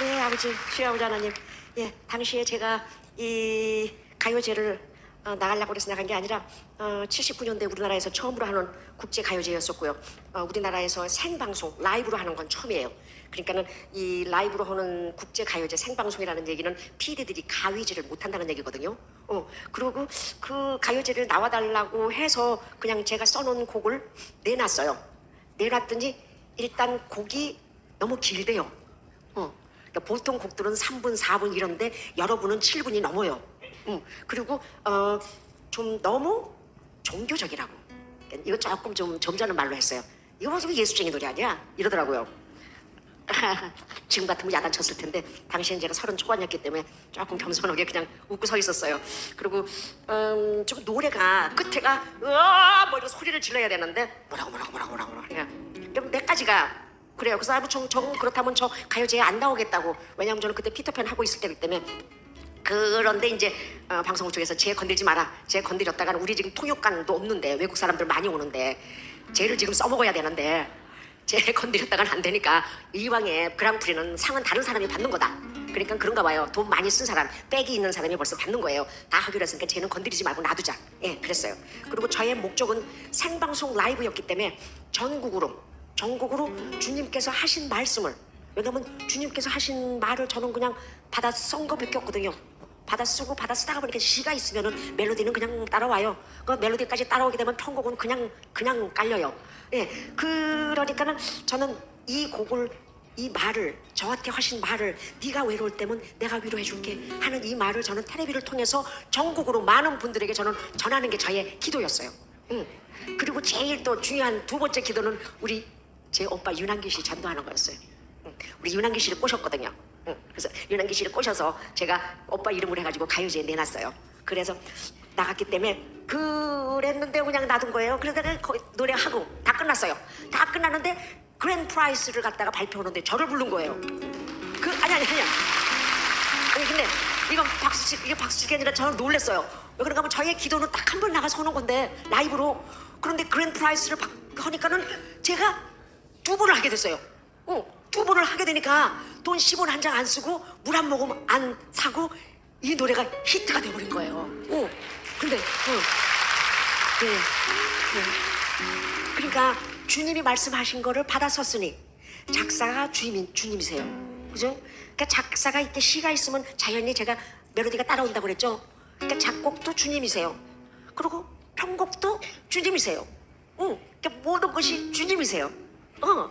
네, 아버지, 주여 아버지 하나님. 예, 당시에 제가 이 가요제를 어, 나가려고 그래서 나간 게 아니라 어, 79년대 우리나라에서 처음으로 하는 국제 가요제였었고요. 어, 우리나라에서 생방송 라이브로 하는 건 처음이에요. 그러니까는 이 라이브로 하는 국제 가요제 생방송이라는 얘기는 PD들이 가위질을 못 한다는 얘기거든요. 어, 그리고 그 가요제를 나와달라고 해서 그냥 제가 써놓은 곡을 내놨어요. 내놨더니 일단 곡이 너무 길대요. 어. 그러니까 보통 곡들은 3분, 4분 이런데 여러분은 7분이 넘어요. 응. 그리고 어, 좀 너무 종교적이라고. 그러니까 이거 조금 좀 점잖은 말로 했어요. 이거 무슨 예수쟁이 노래 아니야? 이러더라고요. 지금 같으면 야단 쳤을 텐데 당시엔 제가 서른 초반이었기 때문에 조금 겸손하게 그냥 웃고 서 있었어요. 그리고 음, 좀 노래가 끝에가 으아 뭐 이런 소리를 질러야 되는데 뭐라고 뭐라고 뭐라고 뭐라고 뭐라고 그냥 그럼 내까지가 그래요. 그래서 아무 저, 저 그렇다면 저 가요제에 안 나오겠다고. 왜냐하면 저는 그때 피터팬 하고 있을 때기 때문에 그런데 이제 어, 방송국 쪽에서 쟤 건들지 마라. 쟤 건드렸다가는 우리 지금 통역관도 없는데 외국 사람들 많이 오는데 쟤를 지금 써먹어야 되는데 쟤 건드렸다가는 안 되니까 이왕에 그랑프리는 상은 다른 사람이 받는 거다. 그러니까 그런가 봐요. 돈 많이 쓴 사람, 백이 있는 사람이 벌써 받는 거예요. 다 하기로 했으니까 쟤는 건드리지 말고 놔두자. 예, 그랬어요. 그리고 저의 목적은 생방송 라이브였기 때문에 전국으로, 전국으로 주님께서 하신 말씀을 왜냐면 주님께서 하신 말을 저는 그냥 받아 쓴 거밖에 없거든요. 받아 쓰고 받아 쓰다가 보니까 시가 있으면은 멜로디는 그냥 따라와요. 그 멜로디까지 따라오게 되면 편곡은 그냥 그냥 깔려요. 예, 그러니까는 저는 이 곡을 이 말을 저한테 하신 말을 네가 외로울 때면 내가 위로해 줄게 하는 이 말을 저는 텔레비를 통해서 전국으로 많은 분들에게 저는 전하는 게 저의 기도였어요. 응. 그리고 제일 또 중요한 두 번째 기도는 우리 제 오빠 윤한기 씨 전도하는 거였어요. 응. 우리 윤한기 씨를 꼬셨거든요. 응. 그래서 윤한기 씨를 꼬셔서 제가 오빠 이름을 해가지고 가요제에 내놨어요. 그래서 나갔기 때문에 그랬는데 그냥 놔둔 거예요. 그래서 내가 노래하고 다 끝났어요. 다 끝났는데 그랜 프라이스를 갖다가 발표하는데 저를 부른 거예요. 그 아니 아니 아니 아니 근데 이건 박수 치 이게 박수 치기 아니라 저는 놀랬어요. 왜 그런가 하면 저의 기도는 딱 한 번 나가서 하는 건데 라이브로 그런데 그랜 프라이스를 박- 하니까는 제가 두 번을 하게 됐어요. 어, 두 번을 하게 되니까 돈 10원 한 장 안 쓰고 물 한 모금 안 사고 이 노래가 히트가 돼버린 거예요. 어, 근데 어, 네, 네. 그러니까 주님이 말씀하신 거를 받아 썼으니 작사가 주님, 주님이세요. 그죠? 그러니까 작사가 있때 시가 있으면 자연히 제가 멜로디가 따라온다고 그랬죠? 그러니까 작곡도 주님이세요. 그리고 편곡도 주님이세요. 응. 그러니까 모든 것이 주님이세요. 어.